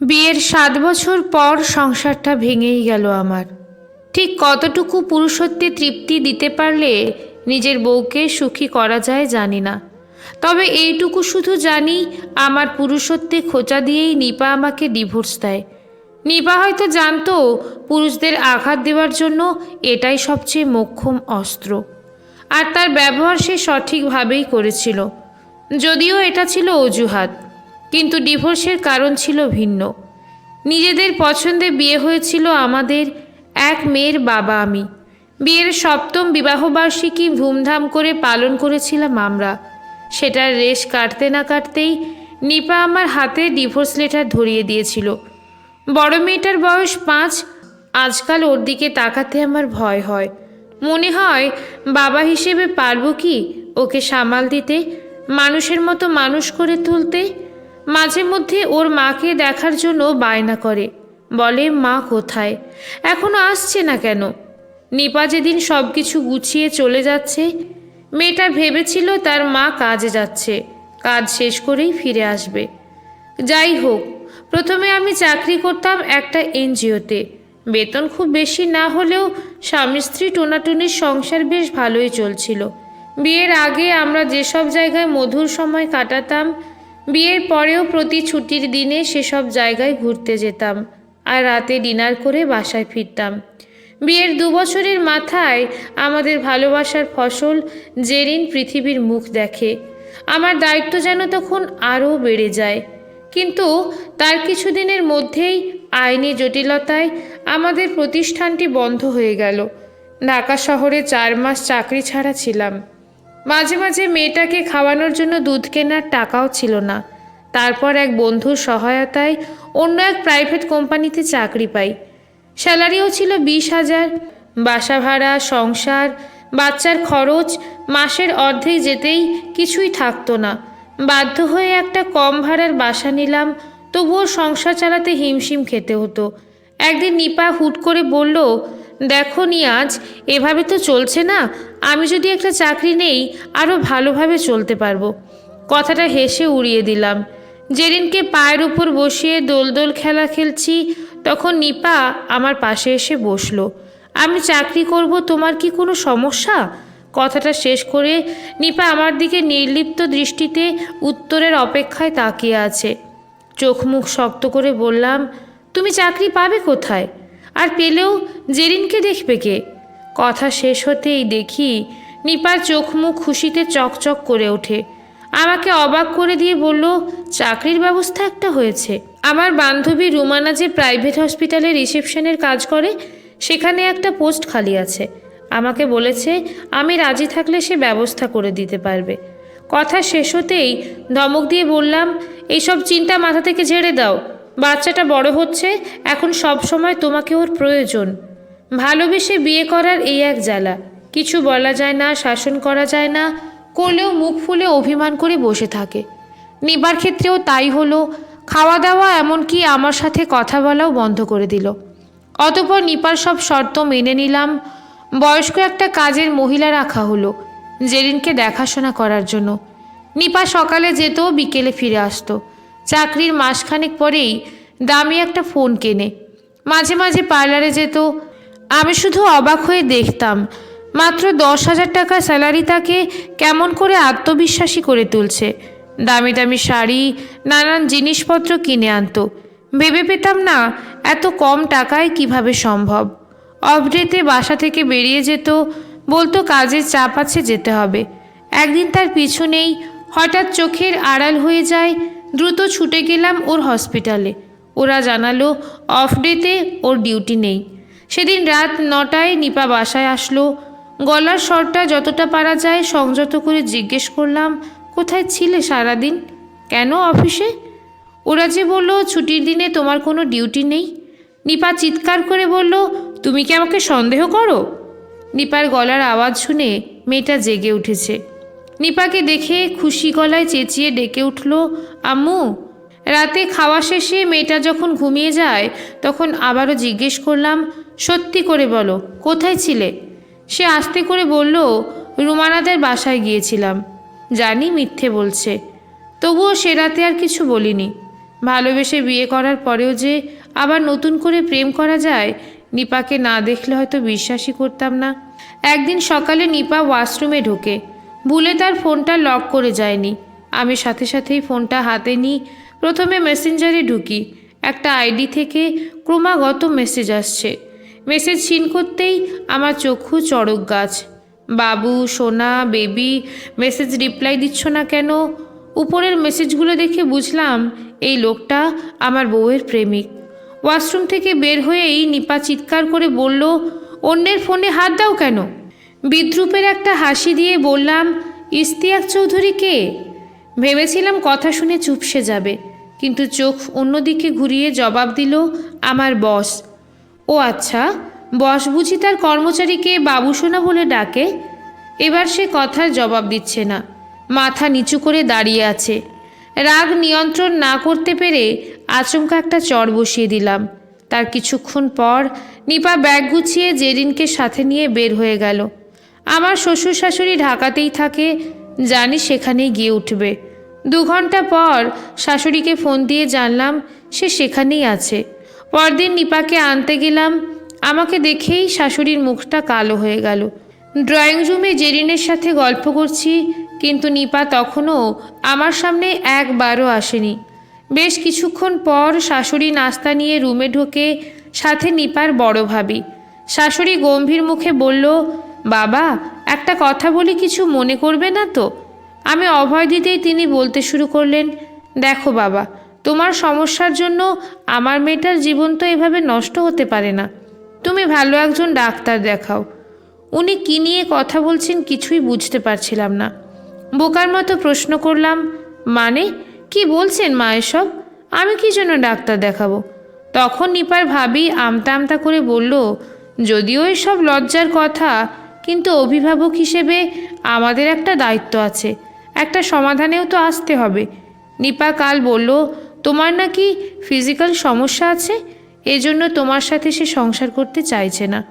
বিয়ের সাত বছর পর সংসারটা ভেঙেই গেল আমার। ঠিক কতটুকু পুরুষত্বে তৃপ্তি দিতে পারলে নিজের বউকে সুখী করা যায় জানি না। তবে এইটুকু শুধু জানি, আমার পুরুষত্বে খোঁচা দিয়েই নিপা আমাকে ডিভোর্স দেয়। নিপা হয়তো জানতো, পুরুষদের আঘাত দেওয়ার জন্য এটাই সবচেয়ে মোক্ষম অস্ত্র। আর তার ব্যবহার সে সঠিকভাবেই করেছিল। যদিও এটা ছিল অজুহাত। কিন্তু ডিভোর্সের কারণ ছিল ভিন্ন। নিজেদের পছন্দে বিয়ে হয়েছিল আমাদের এক মেয়ের বাবা আমি। বিয়ের সপ্তম বিবাহবার্ষিকী ধুমধাম করে পালন করেছিলাম আমরা। সেটার রেশ কাটতে না কাটতেই নিপা আমার হাতে ডিভোর্স লেটার ধরিয়ে দিয়েছিল। বড় মেয়েটার বয়স পাঁচ, আজকাল ওর দিকে তাকাতে আমার ভয় হয়। মনে হয় বাবা হিসেবে পারব কি ওকে সামাল দিতে, মানুষের মতো মানুষ করে তুলতে? মাঝে মধ্যে ওর মাকে দেখার জন্য বায়না করে। বলে, মা কোথায়? এখনও আসছে না কেন? নিপা যেদিন সব কিছু গুছিয়ে চলে যাচ্ছে, মেয়েটা ভেবেছিল তার মা কাজে যাচ্ছে। কাজ শেষ করেই ফিরে আসবে। যাই হোক, প্রথমে আমি চাকরি করতাম একটা এনজিওতে। বেতন খুব বেশি না হলেও স্বামী স্ত্রী টোনাটুনির সংসার বেশ ভালোই চলছিল। বিয়ের আগে আমরা যেসব জায়গায় মধুর সময় কাটাতাম বিয়ের পরেও প্রতি ছুটির দিনে সেসব জায়গায় ঘুরতে যেতাম আর রাতে ডিনার করে বাসায় ফিরতাম। বিয়ের দুবছরের মাথায় আমাদের ভালোবাসার ফসল জেরিন পৃথিবীর মুখ দেখে। আমার দায়িত্ব যেন তখন আরও বেড়ে যায়। কিন্তু তার কিছুদিনের মধ্যেই আইনি জটিলতায় আমাদের প্রতিষ্ঠানটি বন্ধ হয়ে গেল। ঢাকা শহরে চার মাস চাকরি ছাড়া ছিলাম। মাঝে মাঝে মেয়েটাকে খাওয়ানোর জন্য দুধ কেনার টাকাও ছিল না। তারপর এক বন্ধুর সহায়তায় অন্য এক প্রাইভেট কোম্পানিতে চাকরি পাই। স্যালারিও ছিল বিশ হাজার। বাসা ভাড়া, সংসার, বাচ্চার খরচ মাসের অর্ধেক যেতেই কিছুই থাকতো না। বাধ্য হয়ে একটা কম ভাড়ার বাসা নিলাম, তবুও সংসার চালাতে হিমশিম খেতে হতো। একদিন নিপা হুট করে বলল দেখো নি আজ এভাবে তো চলছে না। আমি যদি একটা চাকরি নেই আরও ভালোভাবে চলতে পারব। কথাটা হেসে উড়িয়ে দিলাম। যেদিনকে পায়ের উপর বসিয়ে দোলদোল খেলা খেলছি, তখন নিপা আমার পাশে এসে বসল। আমি চাকরি করব, তোমার কি কোনো সমস্যা? কথাটা শেষ করে নিপা আমার দিকে নির্লিপ্ত দৃষ্টিতে উত্তরের অপেক্ষায় তাকিয়ে আছে। চোখ মুখ শক্ত করে বললাম, তুমি চাকরি পাবে কোথায়? আর পেলেও জেরিনকে দেখবে কে? কথা শেষ হতেই দেখি নিপার চোখ মুখ খুশিতে চকচক করে ওঠে। আমাকে অবাক করে দিয়ে বলল, চাকরির ব্যবস্থা একটা হয়েছে। আমার বান্ধবী রুমানা যে প্রাইভেট হসপিটালে রিসেপশনের কাজ করে, সেখানে একটা পোস্ট খালি আছে। আমাকে বলেছে, আমি রাজি থাকলে সে ব্যবস্থা করে দিতে পারবে। কথা শেষ হতেই ধমক দিয়ে বললাম, এইসব চিন্তা মাথা থেকে ঝেড়ে দাও। বাচ্চাটা বড় হচ্ছে, এখন সব সময় তোমাকে ওর প্রয়োজন। ভালোবেসে বিয়ে করার এই এক জ্বালা। কিছু বলা যায় না, শাসন করা যায় না করলেও মুখ ফুলে অভিমান করে বসে থাকে। নিবার ক্ষেত্রেও তাই হলো। খাওয়া দাওয়া এমনকি আমার সাথে কথা বলাও বন্ধ করে দিল। অতপর নিপার সব শর্ত মেনে নিলাম। বয়স্ক একটা কাজের মহিলা রাখা হলো, জেরিনকে দেখাশোনা করার জন্য। নিপা সকালে যেত বিকেলে ফিরে আসতো। চাকরির মাসখানেক পরেই দামি একটা ফোন কেনে। মাঝে মাঝে পার্লারে যেত। আমি শুধু অবাক হয়ে দেখতাম, মাত্র দশ হাজার টাকা স্যালারি তাকে কেমন করে আত্মবিশ্বাসী করে তুলছে। দামি দামি শাড়ি, নানান জিনিসপত্র কিনে আনতো। ভেবে পেতাম না, এত কম টাকায় কীভাবে সম্ভব? অফডেতে বাসা থেকে বেরিয়ে যেত, বলতো কাজের চাপ আছে, যেতে হবে। একদিন তার পিছু নেই, হঠাৎ চোখের আড়াল হয়ে যায় দ্রুত ছুটে গেলাম ওর হসপিটালে। ওরা জানালো অফ ডেতে ওর ডিউটি নেই। সেদিন রাত নটায় নিপা বাসায় আসলো। গলার স্বরটা যতটা পারা যায় সংযত করে জিজ্ঞেস করলাম, কোথায় ছিলে সারাদিন? কেন অফিসে? ওরা যে বলল, ছুটির দিনে তোমার কোনো ডিউটি নেই। নিপা চিৎকার করে বলল, তুমি কি আমাকে সন্দেহ করো? নিপার গলার আওয়াজ শুনে মেয়েটা জেগে উঠেছে। নিপাকে দেখে খুশি গলায় চেঁচিয়ে ডেকে উঠল, আম্মু, রাতে খাওয়া শেষে মেয়েটা যখন ঘুমিয়ে যায়, তখন আবারও জিজ্ঞেস করলাম, সত্যি করে বলো, কোথায় ছিলে? সে আস্তে করে বলল, রুমানাদের বাসায় গিয়েছিলাম। জানি মিথ্যে বলছে। তবুও সে রাতে আর কিছু বলিনি। ভালোবেসে বিয়ে করার পরেও যে আবার নতুন করে প্রেম করা যায়, নিপাকে না দেখলে হয়তো বিশ্বাসই করতাম না। একদিন সকালে নিপা ওয়াশরুমে ঢোকে। ভুলে তার ফোনটা লক করে যায়নি। আমি সাথে সাথেই ফোনটা হাতে নিই। প্রথমে মেসেঞ্জারে ঢুকি। একটা আইডি থেকে ক্রমাগত মেসেজ আসছে। মেসেজ সিন করতেই আমার চক্ষু চড়ক গাছ। বাবু, সোনা, বেবি, মেসেজ রিপ্লাই দিচ্ছ না কেন? উপরের মেসেজগুলো দেখে বুঝলাম এই লোকটা আমার বউয়ের প্রেমিক। ওয়াশরুম থেকে বের হয়েই নিপা চিৎকার করে বলল, অন্যের ফোনে হাত দাও কেন? বিদ্রুপের একটা হাসি দিয়ে বললাম, ইস্তিয়াক চৌধুরী কে? ভেবেছিলাম কথা শুনে চুপসে যাবে, কিন্তু চোখ অন্যদিকে ঘুরিয়ে জবাব দিল, আমার বস। ও আচ্ছা বস বুঝি তার কর্মচারীকে বাবুসোনা বলে ডাকে? এবার সে কথার জবাব দিচ্ছে না, মাথা নিচু করে দাঁড়িয়ে আছে। রাগ নিয়ন্ত্রণ না করতে পেরে আচমকা একটা চর বসিয়ে দিলাম। তার কিছুক্ষণ পর নিপা ব্যাগ গুছিয়ে জেরিনকে সাথে নিয়ে বের হয়ে গেল। আমার শ্বশুর শাশুড়ি ঢাকাতেই থাকে, জানি সেখানেই গিয়ে উঠবে। দু ঘণ্টা পর শাশুড়িকে ফোন দিয়ে জানলাম সে সেখানেই আছে। পরদিন নিপাকে আনতে গেলাম, আমাকে দেখেই শাশুড়ির মুখটা কালো হয়ে গেল। ড্রয়িং রুমে জেরিনের সাথে গল্প করছি, কিন্তু নিপা তখনও আমার সামনে একবারও আসেনি। বেশ কিছুক্ষণ পর শাশুড়ি নাস্তা নিয়ে রুমে ঢোকে, সাথে নিপার বড় ভাবি। শাশুড়ি গম্ভীর মুখে বলল বাবা, একটা কথা বলি, কিছু মনে করবে না তো? আমি অভয় দিতেই তিনি বলতে শুরু করলেন, দেখো বাবা, তোমার সমস্যার জন্য আমার মেয়েটার জীবন তো এভাবে নষ্ট হতে পারে না। তুমি ভালো একজন ডাক্তার দেখাও। উনি কী নিয়ে কথা বলছেন কিছুই বুঝতে পারছিলাম না। বোকার মতো প্রশ্ন করলাম মানে? কি বলছেন মা এসব? আমি কি জন্য ডাক্তার দেখাবো? তখন নিপার ভাবি আমতা আমতা করে বলল, যদিও এসব লজ্জার কথা কিন্তু অভিভাবক হিসেবে আমাদের একটা দায়িত্ব আছে। একটা সমাধানেও তো আসতে হবে। নিপা কাল বলল, তোমার নাকি ফিজিক্যাল সমস্যা আছে? এজন্য তোমার সাথে সে সংসার করতে চাইছে না।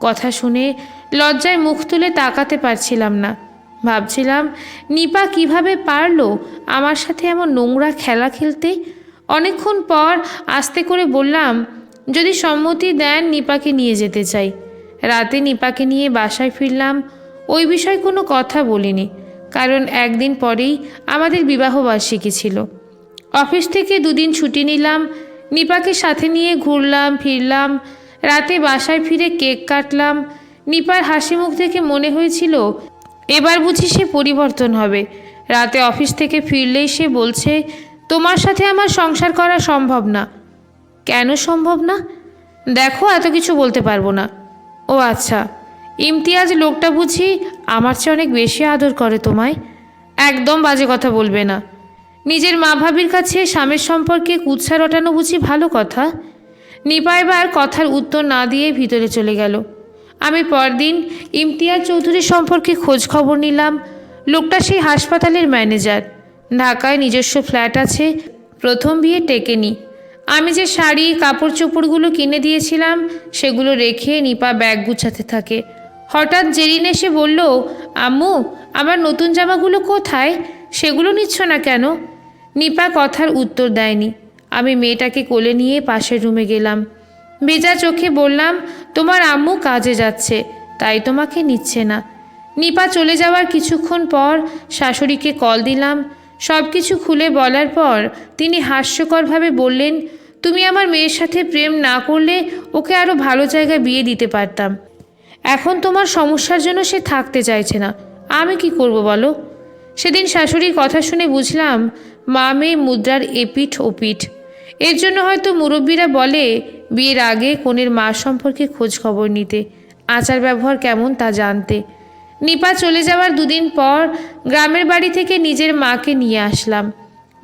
কথা শুনে লজ্জায় মুখ তুলে তাকাতে পারছিলাম না। ভাবছিলাম, নিপা কীভাবে পারল আমার সাথে এমন নোংরা খেলা খেলতে? অনেকক্ষণ পর আস্তে করে বললাম, যদি সম্মতি দেন, নিপাকে নিয়ে যেতে চাই। রাতে নিপাকে নিয়ে বাসায় ফিরলাম। ওই বিষয়ে কোনো কথা বলিনি, কারণ একদিন পরেই আমাদের বিবাহবার্ষিকী ছিল। অফিস থেকে দুদিন ছুটি নিলাম, নিপাকে সাথে নিয়ে ঘুরলাম, ফিরলাম, রাতে বাসায় ফিরে কেক কাটলাম। নিপার হাসি মুখ দেখে মনে হয়েছিল, এবার বুঝি সে পরিবর্তন হবে। রাতে অফিস থেকে ফিরলেই সে বলছে, তোমার সাথে আমার সংসার করা সম্ভব না। কেন সম্ভব না? দেখো, এত কিছু বলতে পারব না। ও আচ্ছা ইমতিয়াজ লোকটা বুঝি আমার চেয়ে অনেক বেশি আদর করে তোমায়? একদম বাজে কথা বলবে না। নিজের মা ভাবির কাছে স্বামীর সম্পর্কে কুৎসা রটানো বুঝি ভালো কথা? নিপা এবার কথার উত্তর না দিয়ে ভিতরে চলে গেল। আমি পরদিন ইমতিয়াজ চৌধুরী সম্পর্কে খোঁজ খবর নিলাম। লোকটা সেই হাসপাতালের ম্যানেজার। ঢাকায় নিজস্ব ফ্ল্যাট আছে, প্রথম বিয়ে টেকেনি। আমি যে শাড়ি কাপড় চোপড়গুলো কিনে দিয়েছিলাম, সেগুলো রেখে নিপা ব্যাগ গুছাতে থাকে। হঠাৎ জেরিন এসে বলল, আম্মু, আমার নতুন জামাগুলো কোথায়? সেগুলো নিচ্ছ না কেন? নিপা কথার উত্তর দেয়নি। আমি মেয়েটাকে কোলে নিয়ে পাশের রুমে গেলাম। ভেজা চোখে বললাম, তোমার আম্মু কাজে যাচ্ছে, তাই তোমাকে নিচ্ছে না। নিপা চলে যাওয়ার কিছুক্ষণ পর শাশুড়িকে কল দিলাম। সব কিছু খুলে বলার পর তিনি হাস্যকরভাবে বললেন তুমি আমার মেয়ের সাথে প্রেম না করলে ওকে আরও ভালো জায়গায় বিয়ে দিতে পারতাম। এখন তোমার সমস্যার জন্য সে থাকতে চাইছে না। আমি কি করব বলো? সেদিন শাশুড়ির কথা শুনে বুঝলাম, মা মেয়ে মুদ্রার এপিঠ ওপিঠ। এর জন্য হয়তো মুরব্বীরা বলে, বিয়ের আগে কনের মা সম্পর্কে খোঁজ খবর নিতে। আচার ব্যবহার কেমন তা জানতে। নিপা চলে যাওয়ার দুদিন পর গ্রামের বাড়ি থেকে নিজের মাকে নিয়ে আসলাম।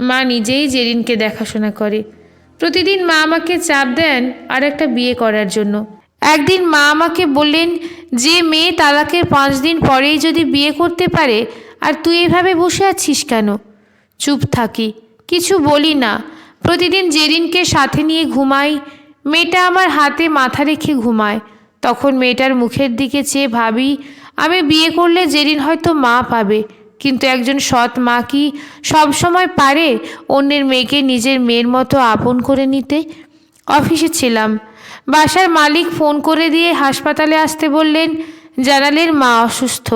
মা নিজেই জেরিনকে দেখাশোনা করে। প্রতিদিন মা আমাকে চাপ দেন আর একটা বিয়ে করার জন্য। একদিন মা আমাকে বললেন, যে মেয়ে তালাকের পাঁচ দিন পরেই যদি বিয়ে করতে পারে, আর তুই এভাবে বসে আছিস কেন? চুপ থাকি, কিছু বলি না। প্রতিদিন জেরিনকে সাথে নিয়ে ঘুমাই, মেয়েটা আমার হাতে মাথা রেখে ঘুমায়। তখন মেয়েটার মুখের দিকে চেয়ে ভাবি, আমি বিয়ে করলে জেরিন হয়তো মা পাবে। কিন্তু একজন সৎ মা কি সবসময় পারে অন্যের মেয়েকে নিজের মেয়ের মতো আপন করে নিতে? অফিসে ছিলাম। বাসার মালিক ফোন করে দিয়ে হাসপাতালে আসতে বললেন জানালেন মা অসুস্থ।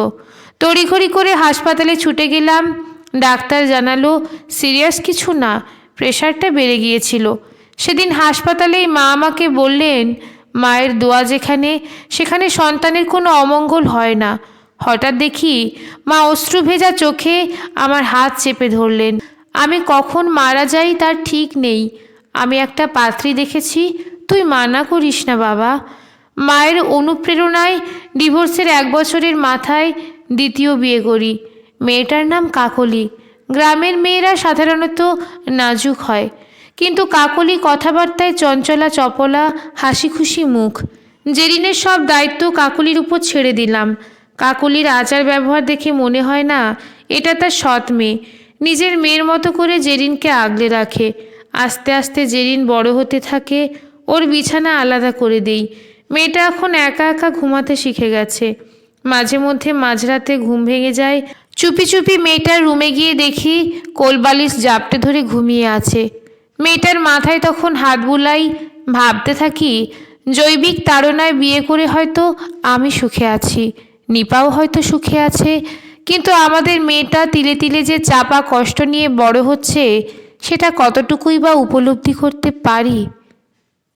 তড়িঘড়ি করে হাসপাতালে ছুটে গেলাম। ডাক্তার জানালো, সিরিয়াস কিছু না, প্রেশারটা বেড়ে গিয়েছিল। সেদিন হাসপাতালেই মা আমাকে বললেন, মায়ের দোয়া যেখানে, সেখানে সন্তানের কোনো অমঙ্গল হয় না। হঠাৎ দেখি মা অশ্রু ভেজা চোখে আমার হাত চেপে ধরলেন। আমি কখন মারা যাই তার ঠিক নেই। আমি একটা পাত্রী দেখেছি। তুই মানা করিস না বাবা। মায়ের অনুপ্রেরণায় ডিভোর্সের এক বছরের মাথায় দ্বিতীয় বিয়ে করি। মেয়েটার নাম কাকলি। গ্রামের মেয়েরা সাধারণত নাজুক হয়। কিন্তু কাকলি কথাবার্তায় চঞ্চলা, চপলা হাসি খুশি মুখ। জেরিনের সব দায়িত্ব কাকলির উপর ছেড়ে দিলাম। কাকলির আচার ব্যবহার দেখে মনে হয় না, এটা তার সৎ মেয়ে। নিজের মেয়ের মতো করে জেরিনকে আগলে রাখে। আস্তে আস্তে জেরিন বড় হতে থাকে, ওর বিছানা আলাদা করে দেই। মেয়েটা এখন একা একা ঘুমাতে শিখে গেছে। মাঝে মধ্যে মাঝরাতে ঘুম ভেঙে যায়। চুপি চুপি মেয়েটার রুমে গিয়ে দেখি কোলবালিশ জাপটে ধরে ঘুমিয়ে আছে। মেয়েটার মাথায় তখন হাত বুলাই, ভাবতে থাকি, জৈবিক তাড়নায় বিয়ে করে হয়তো আমি সুখে আছি। নিপাও হয়তো সুখে আছে, কিন্তু আমাদের মেয়েটা তিলে তিলে যে চাপা কষ্ট নিয়ে বড় হচ্ছে, সেটা কতটুকুই বা উপলব্ধি করতে পারি?